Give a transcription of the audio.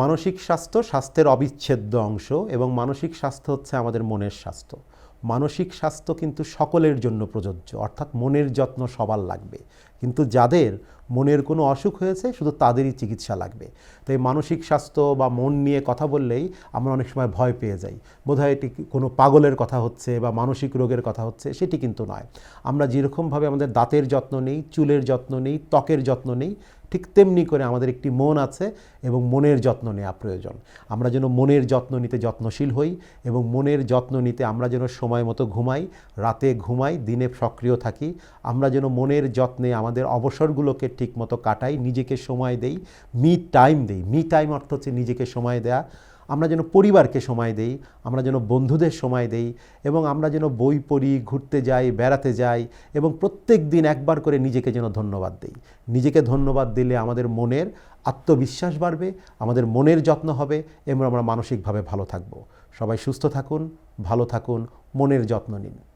মানসিক স্বাস্থ্য স্বাস্থ্যের অবিচ্ছেদ্য অংশ এবং মানসিক স্বাস্থ্য হচ্ছে আমাদের মনের স্বাস্থ্য। মানসিক স্বাস্থ্য কিন্তু সকলের জন্য প্রযোজ্য, অর্থাৎ মনের যত্ন সবার লাগবে। কিন্তু যাদের মনের কোনো অসুখ হয়েছে, শুধু তাদেরই চিকিৎসা লাগবে। তো এই মানসিক স্বাস্থ্য বা মন নিয়ে কথা বললেই আমরা অনেক সময় ভয় পেয়ে যাই। বোধহয় এটি কোনো পাগলের কথা হচ্ছে বা মানসিক রোগের কথা হচ্ছে, সেটি কিন্তু নয়। আমরা যেরকমভাবে আমাদের দাঁতের যত্ন নেই, চুলের যত্ন নেই, ত্বকের যত্ন নেই ঠিক তেমনি করে আমাদের একটি মন আছে এবং মনের যত্ন নেওয়া প্রয়োজন। আমরা যেন মনের যত্ন নিতে যত্নশীল হই এবং মনের যত্ন নিতে আমরা যেন সময় মতো ঘুমাই, রাতে ঘুমাই, দিনে সক্রিয় থাকি, আমরা যেন মনের যত্নে আমাদের অবসরগুলোকে ঠিক মতো কাটাই, নিজেকে সময় দেই মি টাইম দেই। মি টাইম অর্থ হচ্ছে নিজেকে সময় দেয়া। আমরা যেন পরিবারকে সময় দেই, আমরা যেন বন্ধুদের সময় দেই এবং আমরা যেন বই পড়ি, ঘুরতে যাই, বেড়াতে যাই এবং প্রত্যেক দিন একবার করে নিজেকে যেন ধন্যবাদ দেই। নিজেকে ধন্যবাদ দিলে আমাদের মনের আত্মবিশ্বাস বাড়বে, আমাদের মনের যত্ন হবে এবং আমরা মানসিকভাবে ভালো থাকব। সবাই সুস্থ থাকুন, ভালো থাকুন, মনের যত্ন নিন।